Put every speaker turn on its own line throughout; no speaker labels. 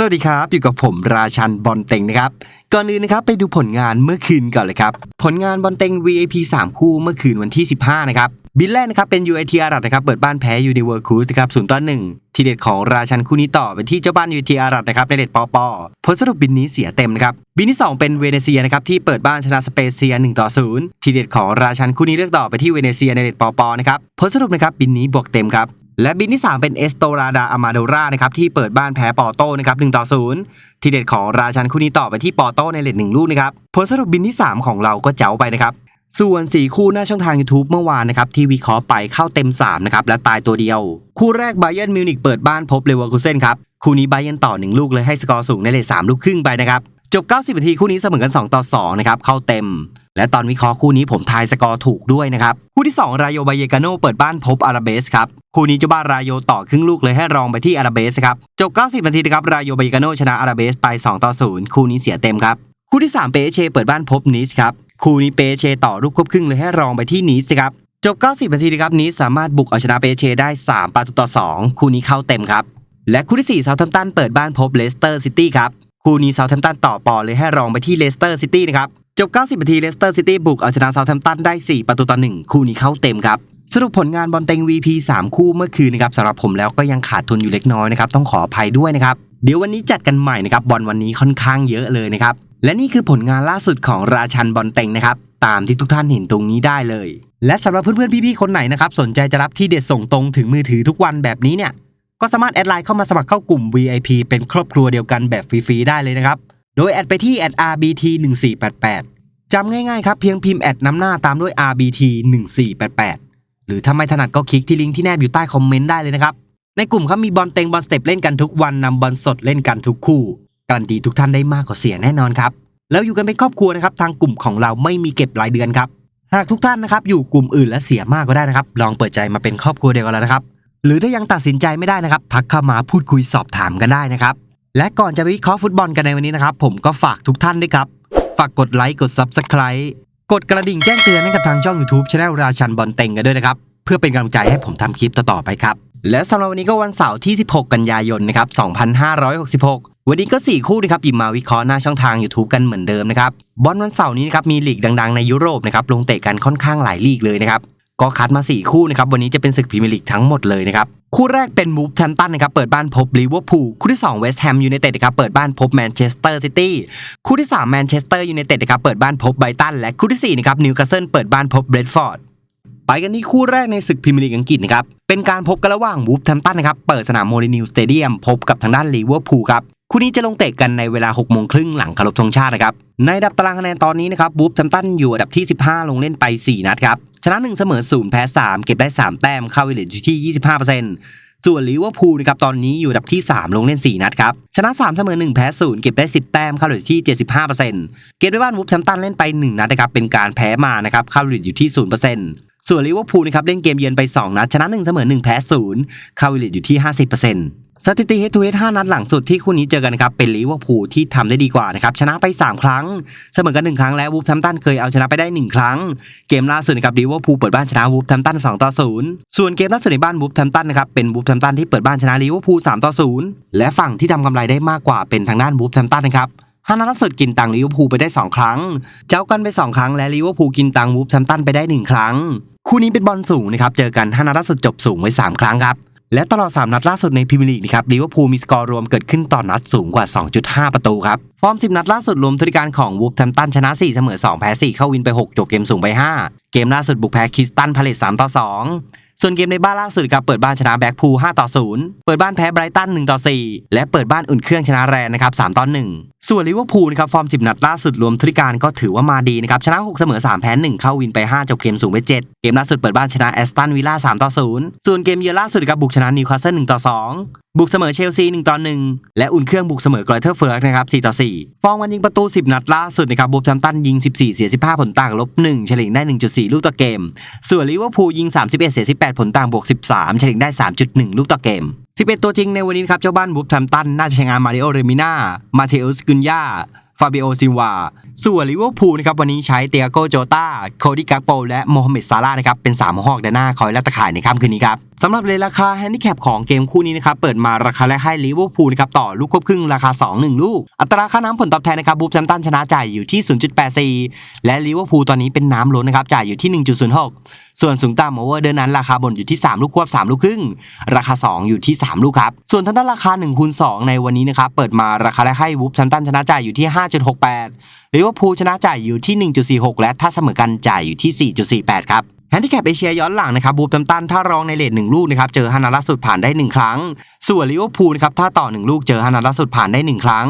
สวัสดีครับ อยู่กับผมราชันบอลเต็งนะครับ ก่อนอื่นนะครับไปดูผลงานเมื่อคืนก่อนเลยครับ ผลงานบอลเต็ง VIP 3 คู่เมื่อคืนวันที่ 15 นะครับ บินแรกนะครับเป็น UIT อารัตนะครับ เปิดบ้านแพ้ยูนิเวอร์คูสนะครับ0ต่อ1ทีเด็ดของราชันคู่นี้ต่อไปที่เจ้าบ้าน UIT อารัตนะครับในเลดปอปอผลสรุปบินนี้เสียเต็มนะครับ บินที่ 2 เป็นเวเนเซียนะครับที่เปิดบ้านชนะสเปเซีย1ต่อ0ทีเด็ดของราชันคู่นี้เลือกต่อไปที่เวเนเซียในเลดปอปอนะครับผลสรุปนะครับบินนี้บวกเต็มครับ และบินที่ 3 เป็นเอสโตราดาอามาโดรานะครับที่เปิดบ้านแพ้ปอโต้นะครับ1ต่อ0ทีเด็ดของราชันคู่นี้ต่อไปที่ปอโต้ในเลทหนึ่งลูกนะครับผลสรุปบินที่ 3 ของเราก็เจ๋าไปนะครับส่วน 4 คู่หน้าช่องทาง YouTube เมื่อวานนะครับที่วิเคราะห์ไปเข้าเต็ม 3 นะครับ และตายตัวเดียว คู่แรกไบเ e นมิวนิกเปิดบ้านพบเลเวอร์คูเซนครับ คู่นี้ไบเ e นต่อ 1 ลูกเลยให้สกอร์สูงในเลท3ลูกครึ่งไปนะครับ จบ 90นาทีคู่นี้เสมอกัน 2 ต่อ 2 นะครับ เข้าเต็ม และตอนวิเคราะห์คู่นี้ผมทายสกอร์ถูกด้วยนะครับ คู่ที่ 2 รายโยบายเกาโนเปิดบ้านพบอาราเบสครับ คู่นี้เจ้าบ้านรายโยต่อครึ่งลูกเลยให้รองไปที่อาราเบสครับ จบ 90นาทีนะครับ รายโยบายเกาโนชนะอาราเบสไป 2 ต่อ 0 คู่นี้เสียเต็มครับ คู่ที่ 3 เปเชเปิดบ้านพบนิสครับ คู่นี้เปเชต่อลูกควบครึ่งเลยให้รองไปที่นิสครับ จบ 90นาทีนะครับนิสสามารถบุกเอาชนะเปเชได้ 3 ประตูต่อ 2 คู่นี้เข้าเต็มครับ และคู่ที่4เซาท์แฮมตันเปิดบ้านพบเลสเตอร์ซิตี้ครับ คู่นี้เซาท์แฮมป์ตันต่อปอเลยให้รองไปที่เลสเตอร์ซิตี้นะครับ จบ 90 นาทีเลสเตอร์ซิตี้บุกเอาชนะเซาท์แฮมป์ตันได้ 4 ประตูต่อ 1 คู่นี้เข้าเต็มครับสรุปผลงานบอลเต็ง VP 3 คู่เมื่อคืนนะครับสำหรับผมแล้วก็ยังขาดทุนอยู่เล็กน้อยนะครับต้องขออภัยด้วยนะครับเดี๋ยววันนี้จัดกันใหม่นะครับบอลวันนี้ค่อนข้างเยอะเลยนะครับและนี่คือผลงานล่าสุดของราชันบอลเต็งนะครับตามที่ทุกท่านเห็นตรงนี้ได้เลย และสำหรับเพื่อนๆพี่ๆคนไหนนะครับสนใจจะรับที่เด็ดส่งตรงถึงมือถือทุกวันแบบนี้เนี่ย ก็สามารถแอดไลน์เข้ามาสมัครเข้ากลุ่ม VIP เป็นครอบครัวเดียวกันแบบฟรีๆได้เลยนะครับ โดยแอดไปที่ @rbt 1488 จำง่ายๆครับ เพียงพิมพ์แอดน้ำหน้าตามด้วย RBT 1488 หรือถ้าไม่ถนัดก็คลิกที่ลิงก์ที่แนบอยู่ใต้คอมเมนต์ได้เลยนะครับ ในกลุ่มครับมีบอลเต็งบอลสเต็ปเล่นกันทุกวันนำบอลสดเล่นกันทุกคู่ การันตีทุกท่านได้มากกว่าเสียแน่นอนครับ แล้วอยู่กันเป็นครอบครัวนะครับ ทางกลุ่มของเราไม่มีเก็บรายเดือนครับ หากทุกท่านนะครับอยู่กลุ่มอื่นและเสียมากก็ได้นะครับ ลองเปิดใจมาเป็นครอบครัวเดียวกันแล้วนะครับ หรือถ้ายังตัดสินใจไม่ได้นะครับ ทักเข้ามาพูดคุยสอบถามกันได้นะครับ และก่อนจะไปวิเคราะห์ฟุตบอลกันในวันนี้นะครับ ผมก็ฝากทุกท่านด้วยครับ ฝากกดไลค์กด Subscribe กดกระดิ่งแจ้งเตือนให้กับทางช่อง YouTube Channel ราชันบอลเต็งกันด้วยนะครับ เพื่อเป็นกำลังใจให้ผมทำคลิปต่อๆไปครับ และสำหรับวันนี้ก็วันเสาร์ที่ 16 กันยายนนะครับ2566 วันนี้ก็ 4 คู่นะครับหยิบมาวิเคราะห์หน้าช่องทาง YouTube กันเหมือนเดิมนะครับบอลวันเสาร์นี้นะครับมีลีกดังๆในยุโรปนะครับลงเตะกันค่อนข้างหลายลีกเลยนะครับ ก็คัดมา 4 คู่นะครับวันนี้จะเป็นศึกพรีเมียร์ลีกทั้งหมดเลยนะครับคู่แรกเป็นมูฟแทมตันนะครับเปิดบ้านพบลิเวอร์พูลคู่ที่2เวสต์แฮมยูไนเต็ดนะครับเปิดบ้านพบแมนเชสเตอร์ซิตี้คู่ที่3แมนเชสเตอร์ยูไนเต็ดนะครับเปิดบ้านพบไบรตันและคู่ที่4นะครับนิวคาสเซิลเปิดบ้านพบเบรดฟอร์ดไปกันที่คู่แรกในศึกพรีเมียร์ลีกอังกฤษนะครับเป็นการพบกันระหว่างวูฟแทมตันนะครับเปิดสนามโมลินิวสเตเดียมพบกับทางด้านลิเวอร์พูลครับคู่นี้จะลงเตะกันในเวลา6โมงครึ่งหลังคารพธงชาตินะครับในอันดับตารางคะแนนตอนนี้นะครับวูฟแทมตันอยู่อันดับที่ 15 ลงเล่นไป 4 นัดครับ ชนะ1เสมอ0แพ้3 เก็บได้ 3 แต้มเข้าวิลเลจอยู่ที่ 25%ส่วนลิเวอร์พูลนะครับตอนนี้อยู่อันดับที่ 3 ลงเล่น 4 นัดครับ ชนะ3เสมอ1แพ้0เก็บได้ 10 แต้มเข้าอยู่ที่ 75%เกมในบ้านวูฟแทมตันเล่นไป 1 นัดนะครับเป็นการแพ้มานะครับเข้าวิลเลจอยู่ที่ 0%ส่วนลิเวอร์พูลนะครับเล่นเกมเยือนไป 2 นัดชนะ1เสมอ1แพ้0เข้าวิลเลจอยู่ที่ 50% สถิติ head to head 5นัดหลังสุดที่คู่นี้เจอกันนะครับเป็นลิเวอร์พูลที่ทำได้ดีกว่านะครับชนะไป 3 ครั้ง เสมอกัน 1 ครั้งและวูฟแฮมตันเคยเอาชนะไปได้ 1 ครั้ง เกมล่าสุดนะครับลิเวอร์พูลเปิดบ้านชนะวูฟแฮมตัน2ต่อ0ส่วนเกมล่าสุดในบ้านวูฟแฮมตันนะครับเป็นวูฟแฮมตันที่เปิดบ้านชนะลิเวอร์พูล3ต่อ0และฝั่งที่ทำกำไรได้มากกว่าเป็นทางด้านวูฟแฮมตันนะครับห้านัดล่าสุดกินตังลิเวอร์พูลไปได้ 2 ครั้ง เจ้ากันไป 2 ครั้งและลิเวอร์พูลกินตังวูฟแฮมตันไปได้ 1 ครั้ง คู่นี้เป็นบอลสูงนะครับเจอกันห้านัดล่าสุดจบสูงไว้ 3 ครั้งครับ และตลอด 3 นัดล่าสุดในพรีเมียร์ลีกนะครับลิเวอร์พูลมีสกอร์รวมเกิดขึ้นต่อนนัดสูงกว่า 2.5 ประตูครับ ฟอร์ม 10 นัดล่าสุดรวมทุกการของวูฟแฮมตันชนะ 4 เสมอ 2 แพ้ 4 เข้าวินไป 6 จบเกมสูงไป 5เกมล่าสุดบุกแพ้คิสตันพาเลต3ต่อ 2 ส่วนเกมในบ้านล่าสุดครับเปิดบ้านชนะแบ็กพูล5ต่อ 0 เปิดบ้านแพ้ไบรตัน1ต่อ 4 และเปิดบ้านอุ่นเครื่องชนะแรนนะครับ3ต่อ 1 ส่วนลิเวอร์พูลนะครับฟอร์ม 10 นัดล่าสุดรวมทุกการก็ถือว่ามาดีนะครับชนะ 6 เสมอ 3 แพ้ 1 เข้าวินไป 5 จบเกมสูงไป7เกมล่าสุดเปิดบ้านชนะแอสตันวิลล่า3ต่อ 0 ส่วนเกมเยือนล่าสุดครับบุกชนะนิวคาสเซิล1ต่อ 2 บุกเสมอเชลซี1ต่อ1และอุ่นเครื่องบุกเสมอกรอยเทอร์เฟิร์กนะครับ4ต่อ4ฟองวันยิงประตู 10 นัดล่าสุดนะครับบูฟแฮมตันยิง 14 เสีย 15 ผลต่างลบ 1 เฉลี่ยได้ 1.4 ลูกต่อเกม ส่วนลิเวอร์พูลยิง 31 เสีย 18 ผลต่างบวก 13 เฉลี่ยได้ 3.1 ลูกต่อเกม11 ตัวจริงในวันนี้ครับเจ้าบ้านบูฟแฮมตันน่าจะใช้งานมาริโอเรมิน่ามาเทอุสกุนยา ฟาบิโอซิวา ส่วนลิเวอร์พูลนะครับวันนี้ใช้เตียโกโจตาโคดิกักโปและโมฮัมเหม็ดซาร่านะครับเป็น3หอกแดนหน้าคอยและตะข่ายในค่ำคืนนี้ครับสำหรับเลยราคาแฮนดิแคปของเกมคู่นี้นะครับเปิดมาราคาแรกให้ลิเวอร์พูลนะครับต่อลูกควบครึ่งราคา 2 1 ลูก อัตราค่าน้ำผลตอบแทนนะครับบูฟแซมตันชนะจ่ายอยู่ที่ 0.84 และลิเวอร์พูลตอนนี้เป็นน้ำล้นนะครับจ่ายอยู่ที่ 1.06 ส่วนสูงต่ำโอเวอร์เดินนั้นราคาบนอยู่ที่ 3 ลูกควบ 3 ลูกครึ่ง ราคา 2 อยู่ที่ 3 ลูกครับส่วนทางด้านราคา1คูณ2ในวันนี้นะครับเปิดมาราคาแรกให้บูฟแซมตันชนะจ่ายอยู่ที่5.68ลิเวอร์พูลชนะจ่ายอยู่ที่ 1.46 และถ้าเสมอกันจ่ายอยู่ที่ 4.48 ครับแฮนดิแคปเอเชียย้อนหลังนะครับบูฟแซมตันถ้ารองในเลทหนึ่งลูกนะครับเจอฮานาล่าสุดผ่านได้ 1 ครั้ง ส่วนลิเวอร์พูลนะครับถ้าต่อ 1 ลูกเจอฮานาล่าสุดผ่านได้ 1 ครั้ง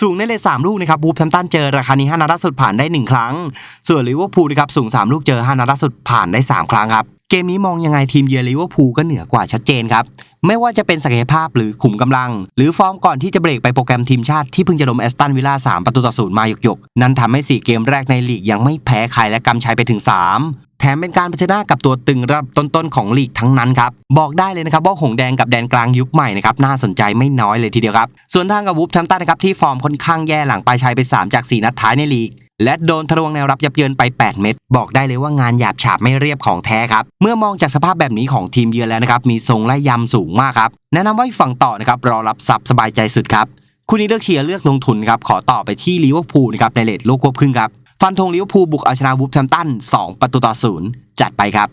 สูงในเลท3ลูกนะครับบูฟแซมตันเจอราคานี้ฮานาล่าสุดผ่านได้ 1 ครั้ง ส่วนลิเวอร์พูลนะครับสูง 3 ลูกเจอฮานาล่าสุดผ่านได้ 3 ครั้งครับเกมนี้มองยังไงทีมเยือนลิเวอร์พูลก็เหนือกว่าชัดเจนครับ ไม่ว่าจะเป็นศักยภาพหรือขุมกำลัง หรือฟอร์มก่อนที่จะเบรกไปโปรแกรมทีมชาติที่เพิ่งจะล้มแอสตันวิลล่า3 ประตูต่อศูนย์มาหยกๆ นั้นทำให้ 4 เกมแรกในลีกยังไม่แพ้ใครและกำชัยไปถึง 3 แถมเป็นการเผชิญหน้ากับตัวตึงระดับต้นๆของลีกทั้งนั้นครับบอกได้เลยนะครับว่าหงแดงกับแดนกลางยุคใหม่นะครับน่าสนใจไม่น้อยเลยทีเดียวครับ ส่วนทางกับวูฟแทมตันนะครับที่ฟอร์มค่อนข้างแย่หลังปลายชัยไป 3 จาก 4 นัดท้ายในลีกและโดนทะลวงแนวรับยับเยินไป 8 เม็ดบอกได้เลยว่างานหยาบฉาบไม่เรียบของแท้ครับ เมื่อมองจากสภาพแบบนี้ของทีมเยือนแล้วนะครับ มีทรงไล่ยำสูงมากครับ แนะนำว่าฝั่งต่อนะครับ รอรับซับสบายใจสุดครับคู่นี้เลือกเชียร์เลือกลงทุนครับ ขอต่อไปที่ลิเวอร์พูลนะครับในเลทลูกควบครึ่งครับ ฟันธงลิเวอร์พูลบุกเอาชนะวูฟแฮมตัน2 ประตูต่อศูนย์จัดไปครับ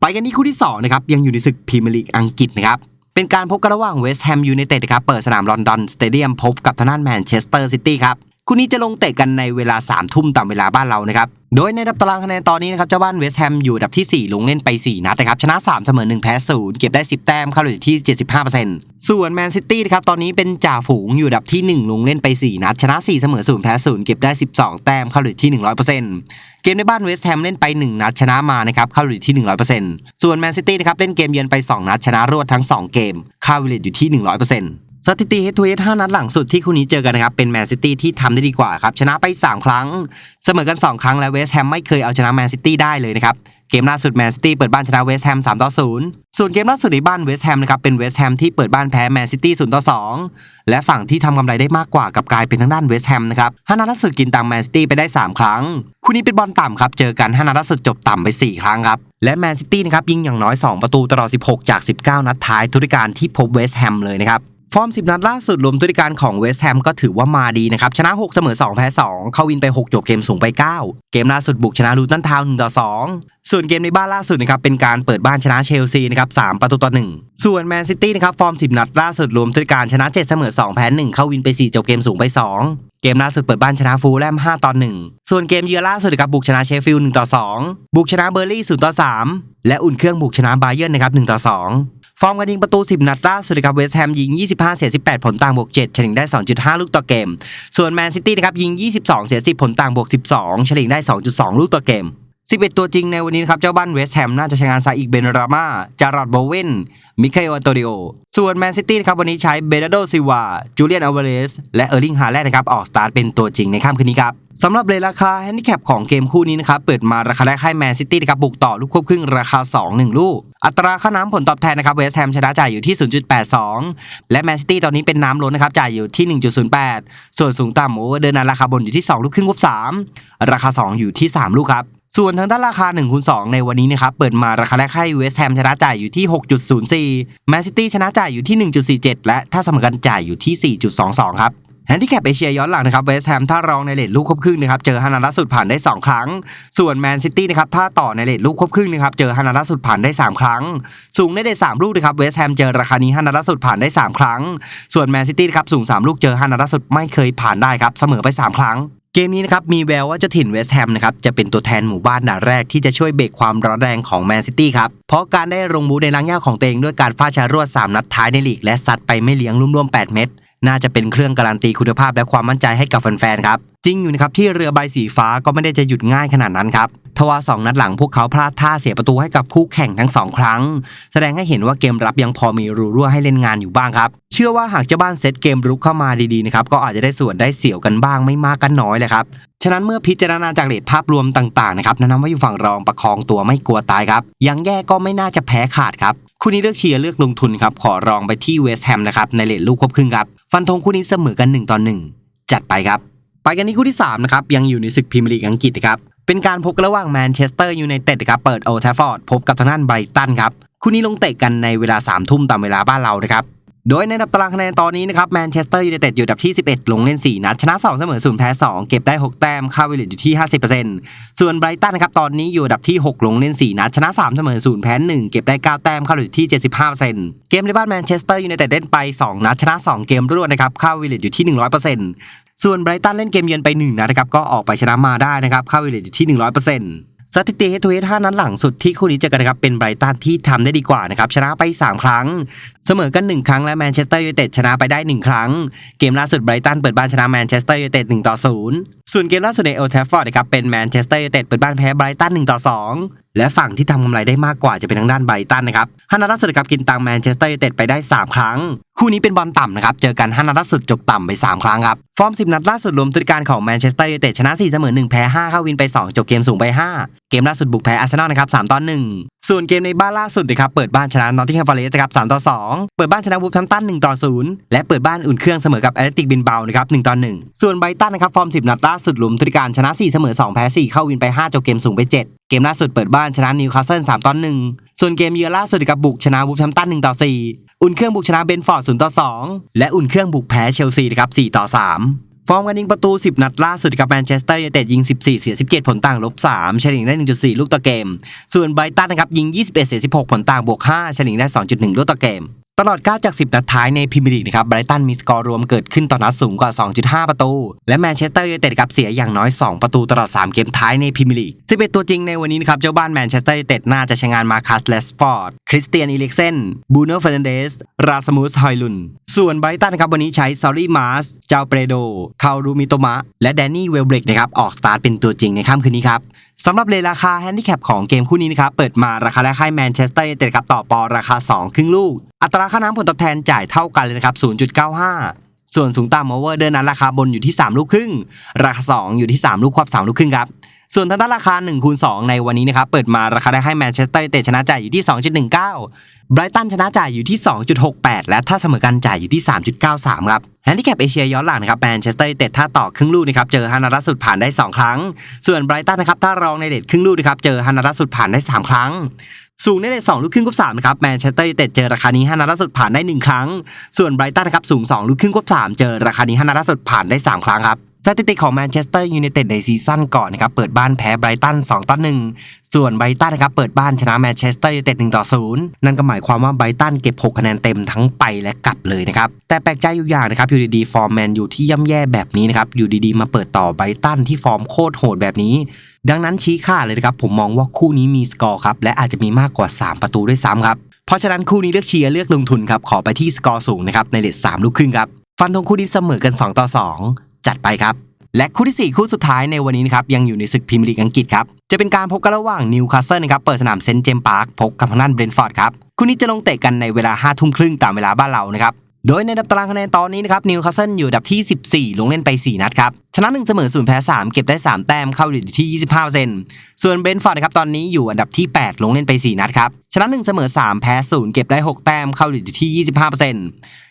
ไปกันที่คู่ที่2นะครับยังอยู่ในศึกพรีเมียร์ลีกอังกฤษนะครับเป็นการพบกันระหว่างเวสต์แฮมยูไนเต็ดครับเปิดสนามลอนดอนสเตเดียมพบกับทางด้านแมนเชสเตอร์ซิตี้ครับคู่นี้จะลงเตะกันในเวลา3ามทุ่มตามเวลาบ้านเรานะครับ โดยในดับตารางคะแนนตอนนี้นะครับเจ้าบ้านเวสต์แฮมอยู่ดับที่ 4 ลงเล่นไป 4 นัดนะครับชนะ 3 เสมอ 1 แพ้0เก็บได้ 10 แต้มเข้าอยู่ที่ 75%ส่วนแมนซิตี้นะครับตอนนี้เป็นจ่าฝูงอยู่ดับที่ 1 ลงเล่นไป 4 นัด ชนะ 4 เสมอ 0 แพ้0เก็บได้ 12 แต้มเข้าอยู่ที่ 100%เกมในบ้านเวสต์แฮมเล่นไป 1 นัดชนะมานะครับเข้าอยู่ที่ 100%ส่วนแมนซิตี้นะครับเล่นเกมเยือนไป 2 นัดชนะรวดทั้ง 2 เกมค่าวิเลตอยู่ที่ 100%สถิติ head to head 5นัดหลังสุดที่คู่นี้เจอกันนะครับ เป็นแมนซิตี้ที่ทำได้ดีกว่าครับ ชนะไป 3 ครั้ง เสมอกัน 2 ครั้งและเวสต์แฮมไม่เคยเอาชนะแมนซิตี้ได้เลยนะครับเกมล่าสุดแมนซิตี้เปิดบ้านชนะเวสต์แฮม3ต่อ0ส่วนเกมล่าสุดในบ้านเวสต์แฮมนะครับเป็นเวสต์แฮมที่เปิดบ้านแพ้แมนซิตี้0ต่อ2และฝั่งที่ทำกำไรได้มากกว่ากับกลายเป็นทางด้านเวสต์แฮมนะครับห้านัดล่าสุดกินตังแมนซิตี้ไปได้ 3 ครั้ง คู่นี้เป็นบอลต่ำครับเจอกันห้านัดล่าสุดจบต่ำไป 4 ครั้งครับและแมนซิตี้นะครับยิงอย่างน้อย 2 ประตูตลอด 16 จาก 19 นัดท้ายทุกการที่พบเวสต์แฮมเลยนะครับ ฟอร์ม 10 นัดล่าสุดรวมตุริการของเวสต์แฮมก็ถือว่ามาดีนะครับ ชนะ 6 เสมอ 2 แพ้ 2 เข้าวินไป 6 จบเกมสูงไป 9 เกมล่าสุดบุกชนะลูตันทาวน์1ต่อ 2 ส่วนเกมในบ้านล่าสุดนะครับเป็นการเปิดบ้านชนะเชลซีนะครับ 3 ประตูต่อ 1 ส่วนแมนซิตี้นะครับฟอร์ม 10 นัดล่าสุดรวมตุริการชนะ 7 เสมอ 2 แพ้ 1 เข้าวินไป 4 จบเกมสูงไป 2เกมล่าสุดเปิดบ้านชนะฟูลแลม 5 ต่อ 1 ส่วนเกมเยือนล่าสุดนะครับบุกชนะเชฟฟิลด์1ต่อ 2 บุกชนะเบอร์ลี่ 0 ต่อ 3 และอุ่นเครื่องบุกชนะบาเยิร์นนะครับ 1 ต่อ 2 ฟอร์มการยิงประตู 10 นัดล่าสุดครับเวสต์แฮมยิง 25 เสีย 18 ผลต่างบวก7เฉลี่ยได้ 2.5 ลูกต่อเกม ส่วนแมนซิตี้นะครับยิง 22 เสีย 10 ผลต่างบวก 12 เฉลี่ยได้ 2.2 ลูกต่อเกม 11 ตัวจริงในวันนี้นะครับ เจ้าบ้านเวสต์แฮมน่าจะใช้งานซาอีกเบนรามาจารอดโบเวนมิเคลอันโตริโอส่วนแมนซิตี้ครับวันนี้ใช้เบเดโดซิวาจูเลียนอัลเวเรสและเออร์ลิงฮาแลนด์นะครับ ออกสตาร์ทเป็นตัวจริงในค่ำคืนนี้ครับสำหรับเลยราคาแฮนดิแคปของเกมคู่นี้นะครับ เปิดมาราคาแรกให้แมนซิตี้นะครับบุกต่อลูกควบครึ่งราคา 2 1 ลูก อัตราค่าน้ำผลตอบแทนนะครับเวสต์แฮมชนะจ่ายอยู่ที่ 0.82 และแมนซิตี้ตอนนี้เป็นน้ำล้นนะครับจ่ายอยู่ที่ 1.08 ส่วนสูงต่ำโอเวอร์เดินนั้นราคาบนอยู่ที่ 2 ลูกครึ่งควบ3ราคา 2 อยู่ที่ 3 ลูกครับ ส่วนทางด้านราคา1คูณ2ในวันนี้นะครับเปิดมาราคาแรกให้เวสต์แฮมชนะจ่ายอยู่ที่ 6.04แมนซิตี้ชนะจ่ายอยู่ที่ 1.47 และถ้าสมกันจ่ายอยู่ที่ 4.22 ครับแฮนดิแคปเอเชียย้อนหลังนะครับเวสต์แฮมถ้ารองในเลทลูกควบครึ่งนะครับเจอฮานาล่าสุดผ่านได้ 2 ครั้ง ส่วนแมนซิตี้นะครับถ้าต่อในเลทลูกควบครึ่งนะครับเจอฮานาล่าสุดผ่านได้ 3 ครั้ง สูงในเลท3ลูกนะครับเวสต์แฮมเจอราคานี้ฮานาล่าสุดผ่านได้ 3 ครั้ง ส่วนแมนซิตี้ครับสูง 3 ลูกเจอฮานาล่าสุดไม่เคยผ่านได้ครับเสมอไป 3 ครั้ง เกมนี้นะครับมีแววว่าเจะถิ่นเวสต์แฮมนะครับจะเป็นตัวแทนหมู่บ้านหนาแรกที่จะช่วยเบรกความร้อนแรงของแมนซิตี้ครับ เพราะการได้ลงบูในลังย่าของตัวเองด้วยการฟาดชารวด 3 นัดท้ายในลีก และซัดไปไม่เลี้ยงรวมๆ 8 เม็ดน่าจะเป็นเครื่องการันตีคุณภาพและความมั่นใจให้กับแฟนๆครับ จริงอยู่นะครับที่เรือใบสีฟ้าก็ไม่ได้จะหยุดง่ายขนาดนั้นครับทว่าสองนัดหลังพวกเขาพลาดท่าเสียประตูให้กับคู่แข่งทั้งสองครั้ง แสดงให้เห็นว่าเกมรับยังพอมีรูรั่วให้เล่นงานอยู่บ้างครับ เชื่อว่าหากเจ้าบ้านเซตเกมรุกเข้ามาดีๆนะครับก็อาจจะได้ส่วนได้เสียวกันบ้างไม่มากก็น้อยเลยครับฉะนั้นเมื่อพิจารณาจากเลทภาพรวมต่างๆนะครับแนะนำว่าอยู่ฝั่งรองประคองตัวไม่กลัวตายครับยังแย่ก็ไม่น่าจะแพ้ขาดครับคู่นี้เลือกเชียร์เลือกลงทุนครับขอรองไปที่เวสต์แฮมนะครับในเลทลูกควบครึ่งครับฟันธงคู่นี้เสมอกัน1ต่อ1จัดไปครับ ไปกันที่คู่ที่ 3 นะครับ ยังอยู่ในศึกพรีเมียร์ลีกอังกฤษครับ เป็นการพบกันระหว่างแมนเชสเตอร์ยูไนเต็ดครับ เปิดโอทฟฟอร์ดพบกับทางด้านไบรตันครับ คู่นี้ลงเตะกันในเวลา3ทุ่มตามเวลาบ้านเรานะครับ โดยในดับตารางคะแนนตอนนี้นะครับแมนเชสเตอร์ยูไนเต็ดอยู่ดับที่ 11 ลงเล่น 4 นัด ชนะ 2 เสมอ0แพ้ 2 เก็บได้ 6 แต้มค่าเวลอยู่ที่ 50%ส่วนไบรตันนะครับตอนนี้อยู่ดับที่ 6 ลงเล่น 4 นัด ชนะ 3 เสมอ0แพ้ 1 เก็บได้ 9 แต้มค่าเวลอยู่ที่ 75%เกมในบ้านแมนเชสเตอร์ยูไนเต็ดเล่นไป 2 นัด ชนะ 2 เกมรวดนะครับค่าเวลอยู่ที่ 100%ส่วนไบรตันเล่นเกมเยือนไป 1 นัดนะครับก็ออกไปชนะมาได้นะครับค่าเวลอยู่ที่ 100% สถิติเฮทูเฮท่านั้นหลังสุดที่คู่นี้เจอกันนะครับเป็นไบรตันที่ทำได้ดีกว่านะครับชนะไป 3 ครั้ง เสมอกัน 1 ครั้งและแมนเชสเตอร์ยูไนเต็ดชนะไปได้ 1 ครั้ง เกมล่าสุดไบรตันเปิดบ้านชนะแมนเชสเตอร์ยูไนเต็ด1ต่อ0ส่วนเกมล่าสุดในเอลแทฟฟอร์ดนะครับเป็นแมนเชสเตอร์ยูไนเต็ดเปิดบ้านแพ้ไบรตัน1ต่อ2และฝั่งที่ทำกำไรได้มากกว่าจะเป็นทางด้านไบรตันนะครับฮันนัดล่าสุดครับกินตังแมนเชสเตอร์ยูไนเต็ดไปได้ 3 ครั้ง คู่นี้เป็นบอลต่ำนะครับเจอกันฮันนัดล่าสุดจบต่ำไป 3 ครั้งครับฟอร์ม10 นัดล่าสุดรวมตุการของแมนเชสเตอร์ยูไนเต็ดชนะ4เสมอ1แพ้5เข้าวินไป 2 จบเกมสูงไป 5เกมล่าสุดบุกแพ้อาร์เซนอลนะครับ3ต่อ1ส่วนเกมในบ้านล่าสุดนะครับเปิดบ้านชนะนอตติงแฮมฟอร์เรสต์นะครับ3ต่อ2เปิดบ้านชนะวูฟแฮมตัน1ต่อ0และเปิดบ้านอุ่นเครื่องเสมอกับแอตเลติกบินเบานะครับ1ต่อ1ส่วนไบรตันนะครับฟอร์ม 10 นัดล่าสุดรวมตุการชนะ 4 เสมอ 2 แพ้ 4 เข้าวินไป 5 จบเกมสูงไป 7เกมล่าสุดเปิดบ้านชนะนิวคาสเซิล3ต่อ1ส่วนเกมเยือนล่าสุดกับบุกชนะวูฟแฮมตัน1ต่อ4อุ่นเครื่องบุกชนะเบนฟอร์ด0ต่อ2และอุ่นเครื่องบุกแพ้เชลซีนะครับ4ต่อ3 ฟอร์มการยิงประตู 10 นัดล่าสุดกับแมนเชสเตอร์ยูไนเต็ดยิง 14 เสีย 17 ผลต่างลบ 3 เฉลี่ยได้ 1.4 ลูกต่อเกม ส่วนไบรตันนะครับยิง 21 เสีย 16 ผลต่างบวก 5 เฉลี่ยได้ 2.1 ลูกต่อเกม ตลอด 9 จาก 10 นัดท้ายในพรีเมียร์ลีกนะครับไบรตันมีสกอร์รวมเกิดขึ้นต่อนัดสูงกว่า 2.5 ประตู และแมนเชสเตอร์ยูไนเต็ดครับเสียอย่างน้อย 2 ประตูตลอด 3 เกมท้ายในพรีเมียร์ลีก 11 ตัวจริงในวันนี้นะครับ เจ้าบ้านแมนเชสเตอร์ยูไนเต็ดน่าจะใช้งานมาคัสเลสฟอร์ด คริสเตียนอีลิกเซนบูโน่เฟรนเดส ราสมุสฮอยลุน ส่วนไบรตันนะครับวันนี้ใช้ซอรี่มาร์สเจ้าเปโด คารูมิโตมะ และแดนนี่เวลเบรกนะครับออกสตาร์ทเป็นตัวจริงในค่ำคืนนี้ครับสำหรับเลทราคาแฮนดิแคปของเกมคู่นี้นะครับเปิดมาราคาแรกให้แมนเชสเตอร์ยูไนเต็ดครับต่อปอราคา 2 ครึ่งลูก อัตราค่าน้ำผลตอบแทนจ่ายเท่ากันเลยนะครับ 0.95 ส่วนสูงต่ำโอเวอร์เดินนั้นราคาบนอยู่ที่ 3 ลูกครึ่ง ราคา 2 อยู่ที่ 3 ลูกควบ3 ลูกครึ่งครับ ส่วนทางด้านราคา1คูณ2ในวันนี้นะครับเปิดมาราคาได้ให้แมนเชสเตอร์เต็ดชนะจ่ายอยู่ที่ 2.19ไบรตันชนะจ่ายอยู่ที่ 2.68 และถ้าเสมอกันจ่ายอยู่ที่ 3.93 ครับแฮนดิแคปเอเชียย้อนหลังนะครับแมนเชสเตอร์ยูไนเต็ดถ้าต่อครึ่งลูกนะครับเจอฮานารัสสุดผ่านได้ 2 ครั้ง ส่วนไบรตันนะครับถ้ารองในเลทครึ่งลูกนะครับเจอฮานารัสสุดผ่านได้ 3 ครั้ง สูงในเลท2ลูกครึ่งควบ3นะครับแมนเชสเตอร์ยูไนเต็ดเจอราคานี้ฮานารัสสุดผ่านได้ 1 ครั้ง ส่วนไบรตันนะครับสูง 2 ลูกครึ่งควบ3เจอราคานี้ฮานารัสสุดผ่านได้ 3 ครั้งครับ สถิติของแมนเชสเตอร์ยูไนเต็ดในซีซั่นก่อนนะครับเปิดบ้านแพ้ไบรตัน2ต่อ1ส่วนไบรตันนะครับเปิดบ้านชนะแมนเชสเตอร์ยูไนเต็ด1ต่อ0นั่นก็หมายความว่าไบรตันเก็บ 6 คะแนนเต็มทั้งไปและกลับเลยนะครับแต่แปลกใจอยู่อย่างนะครับอยู่ดีๆฟอร์มแมนอยู่ที่ย่ำแย่แบบนี้นะครับอยู่ดีๆมาเปิดต่อไบรตันที่ฟอร์มโคตรโหดแบบนี้ ดังนั้นชี้ค่าเลยนะครับผมมองว่าคู่นี้มีสกอร์ครับและอาจจะมีมากกว่า 3 ประตูด้วยซ้ำครับเพราะฉะนั้นคู่นี้เลือกเชียร์เลือกลงทุนครับขอไปที่สกอร์สูงนะครับในเลท3ลูกครึ่งครับฟันธงคู่นี้เสมอกัน 2 ต่อ 2 จัดไปครับ และคู่ที่ 4 คู่สุดท้ายในวันนี้นะครับยังอยู่ในศึกพรีเมียร์ลีกอังกฤษครับ จะเป็นการพบกันระหว่างนิวคาสเซิลนะครับเปิดสนามเซนต์เจมส์พาร์คพบกับทางด้านเบรนฟอร์ดครับคู่นี้จะลงเตะกันในเวลา5ทุ่มครึ่งตามเวลาบ้านเรานะครับโดยในดับตารางคะแนนตอนนี้นะครับนิวคาสเซิลอยู่ดับที่ 14 ลงเล่นไป 4 นัดครับ ชนะ1เสมอ0แพ้3เก็บได้3แต้มเข้าอยู่ที่25%ส่วนเบรนท์ฟอร์ดนะครับตอนนี้อยู่อันดับที่8ลงเล่นไป4นัดครับชนะ1เสมอ3แพ้0เก็บได้6แต้มเข้าอยู่ที่25%เปอร์เซ็นต์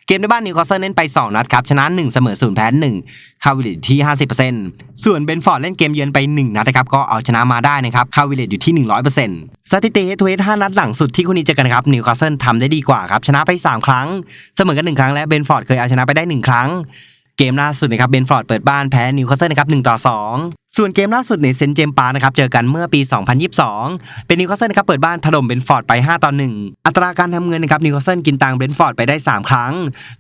เกมในบ้านนิวคาสเซิลเล่นไป2นัดครับชนะ1เสมอ0แพ้1เข้าวิลเลตที่50%ส่วนเบนฟอร์ดเล่นเกมเยือนไป1นัดนะครับก็เอาชนะมาได้นะครับเข้าวิลเลตอยู่ที่100%สถิติเฮดทูเฮด5นัดหลังสุดที่คู่นี้เจอกันครับนิวคาสเซิลทำได้ดีกว่าครับชนะไป3ครั้ง เสมอกัน1ครั้งและเบนฟอร์ดเคยเอาชนะไปได้1ครั้ง เกมล่าสุดนะครับเบนฟอร์ดเปิดบ้านแพ้นิวคาสเซิลนะครับ1ต่อ2 ส่วนเกมล่าสุดในเซนเจมปาร์นะครับเจอกันเมื่อปี 2022 เป็นนิวคาสเซิลนะครับเปิดบ้านถล่มเบนฟอร์ดไป 5 ต่อ 1 อัตราการทำเงินนะครับนิวคาสเซิลกินตังเบนฟอร์ดไปได้ 3 ครั้ง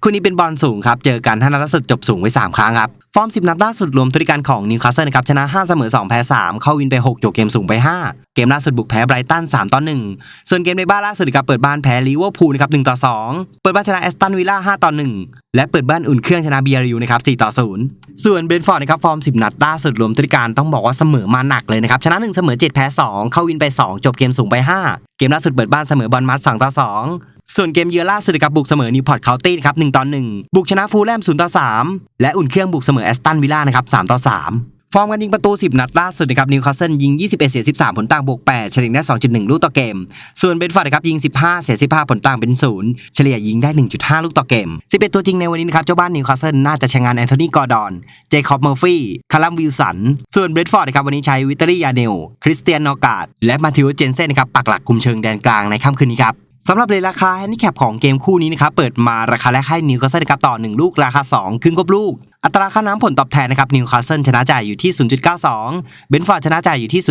คู่นี้เป็นบอลสูงครับเจอกันท่านัดล่าสุดจบสูงไว้ 3 ครั้งครับฟอร์ม 10 นัดล่าสุดรวมทุกการของนิวคาสเซิลนะครับชนะ 5 เสมอ 2 แพ้ 3 เข้าวินไป 6 จบเกมสูงไป 5 เกมล่าสุดบุกแพ้ไบรตัน 3 ต่อ 1 ส่วนเกมในบ้านล่าสุดครับเปิดบ้านแพ้ลิเวอร์พูลนะครับ 1 ต่อ 2 เปิดบ้านชนะแอสตันวิลล่า 5 ต่อ 1 และเปิดบ้านอุ่นเครื่องชนะเบียริวนะครับ 4 ต่อ 0 ส่วนเบรนฟอร์ดนะครับฟอร์ม 10 นัดล่าสุดรวมทุกการต้องบอกว่าเสมอมาหนักเลยนะครับชนะ1เสมอ7แพ้2 เข้าวินไป 2 จบเกมสูงไป 5 เกมล่าสุดเปิดบ้านเสมอบอลมัด2ต่อ2 ส่วนเกมเยือนล่าสุดกับบุกเสมอนิวพอร์ตเคาน์ตี้นะครับ1ต่อ1บุกชนะฟูลแลม0ต่อ3และอุ่นเครื่องบุกเสมอแอสตันวิลล่านะครับ3ต่อ3 ฟอร์มการยิงประตู 10 นัดล่าสุดนะครับนิวคาสเซิลยิง 21 เสีย 13 ผลต่างบวก 8 เฉลี่ยได้ 2.1 ลูกต่อเกม ส่วนเบนฟอร์ดนะครับยิง 15 เสีย 15 ผลต่างเป็น 0 เฉลี่ยยิงได้ 1.5 ลูกต่อเกม 11 ตัวจริงในวันนี้นะครับเจ้าบ้านนิวคาสเซิลน่าจะใช้งานแอนโทนีกอร์ดอน เจคอบเมอร์ฟี่ คาร์ลัมวิลสัน ส่วนเบรดฟอร์ดนะครับวันนี้ใช้วิตเตอรี่ยาเนล คริสเตียนนอกาดและมาธิวเจนเซนนะครับปักหลักคุมเชิงแดนกลางในค่ำคืนนี้ครับ สำหรับเลยราคาแฮนดิแคปของเกมคู่นี้นะครับเปิดมาราคาแรกให้นิวคาสเซิลนะครับต่อ 1 ลูกราคา 2 ครึ่งกบลูก อัตราค่าน้ำผลตอบแทนนะครับนิวคาสเซิลชนะจ่ายอยู่ที่ 0.92 เบนฟอร์ดชนะจ่ายอยู่ที่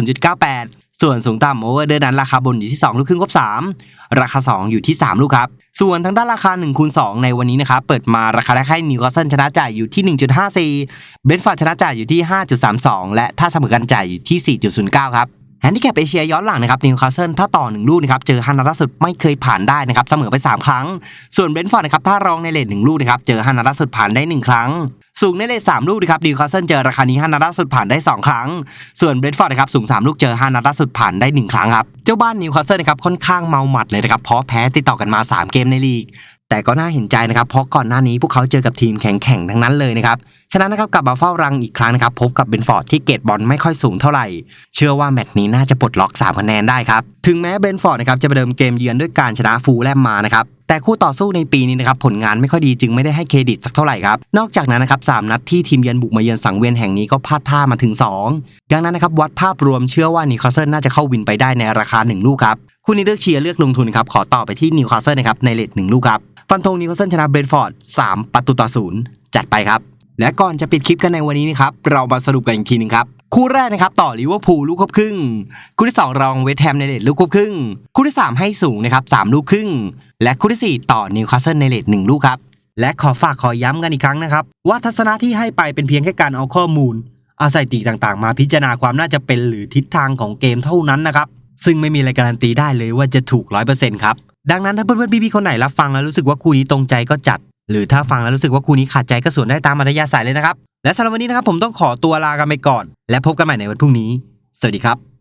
0.98 ส่วนสูงต่ำโอเวอร์เดอร์นั้นราคาบนอยู่ที่ 2 ลูกครึ่งกบ3 ราคา 2 อยู่ที่ 3 ลูกครับ ส่วนทางด้านราคา1คูณ2ในวันนี้นะครับเปิดมาราคาแรกให้นิวคาสเซิลชนะจ่ายอยู่ที่ 1.54 เบนฟอร์ดชนะจ่ายอยู่ที่ 5.32 และถ้าเสมอกันจ่ายอยู่ที่ 4.09 ครับ แฮนดิแคปเอเชียย้อนหลังนะครับนิวคาสเซิลถ้าต่อหนึ่งลูกนะครับเจอฮันนัดล่าสุดไม่เคยผ่านได้นะครับเสมอไป 3 ครั้ง ส่วนเบรนท์ฟอร์ดนะครับถ้ารองในเลทหนึ่งลูกนะครับเจอฮันนัดล่าสุดผ่านได้ 1 ครั้ง สูงในเลท3ลูกนะครับนิวคาสเซิลเจอราคานี้ฮันนัดล่าสุดผ่านได้ 2 ครั้ง ส่วนเบรนท์ฟอร์ดนะครับสูง 3 ลูกเจอฮันนัดล่าสุดผ่านได้ 1 ครั้งครับเจ้าบ้านนิวคาสเซิลนะครับค่อนข้างเมาหมัดเลยนะครับเพราะแพ้ติดต่อกันมา 3 เกมในลีก แต่ก็น่าเห็นใจนะครับ เพราะก่อนหน้านี้พวกเขาเจอกับทีมแข็งๆทั้งนั้นเลยนะครับ ฉะนั้นนะครับกลับมาเฝ้ารังอีกครั้งนะครับ พบกับเบนฟอร์ดที่เกตบอลไม่ค่อยสูงเท่าไหร่ เชื่อว่าแมตช์นี้น่าจะปลดล็อก3คะแนนได้ครับ ถึงแม้เบนฟอร์ดนะครับจะประเดิมเกมเยือนด้วยการชนะฟูลแลมมานะครับ แต่คู่ต่อสู้ในปีนี้นะครับผลงานไม่ค่อยดีจึงไม่ได้ให้เครดิตสักเท่าไหร่ครับนอกจากนั้นนะครับสามนัดที่ทีมเยือนบุกมาเยือนสังเวียนแห่งนี้ก็พลาดท่ามาถึง 2 ดังนั้นนะครับวัดภาพรวมเชื่อว่านิวคาสเซิลน่าจะเข้าวินไปได้ในราคา 1 ลูกครับคู่นี้เลือกเชียร์เลือกลงทุนครับขอต่อไปที่นิวคาสเซิลนะครับในเลท1ลูกครับฟันธงนิวคาสเซิลชนะเบรนฟอร์ด3ประตูต่อศูนย์จัดไปครับและก่อนจะปิดคลิปกันในวันนี้นะครับเรามาสรุปกันอีกทีหนึงครับ คู่แรกนะครับต่อลิเวอร์พูลลูกควบครึ่ง คู่ที่ 2 รองเวสต์แฮมในเลทลูกควบครึ่ง คู่ที่ 3 ให้สูงนะครับ3ลูกครึ่ง และคู่ทีสี่ 4 ต่อนิวคาสเซิลในเลท1ลูกครับ และขอฝากขอย้ำกันอีกครั้งนะครับ ว่าทัศนะที่ให้ไปเป็นเพียงแค่การเอาข้อมูลอาศัยติต่างๆ มาพิจารณาความน่าจะเป็นหรือทิศทางของเกมเท่านั้นนะครับซึ่งไม่มีอะไรการันตีได้เลยว่าจะถูก 100%ครับดังนั้นถ้าเพื่อนๆพี่ๆคนไหนรับฟังแล้วรู้สึกว่าคู่นี้ตรงใจก็จัด หรือถ้าฟังแล้วรู้สึกว่าคู่นี้ขาดใจก็สวนได้ตามอัธยาศัยเลยนะครับ และสำหรับวันนี้นะครับผมต้องขอตัวลากันไปก่อน และพบกันใหม่ในวันพรุ่งนี้ สวัสดีครับ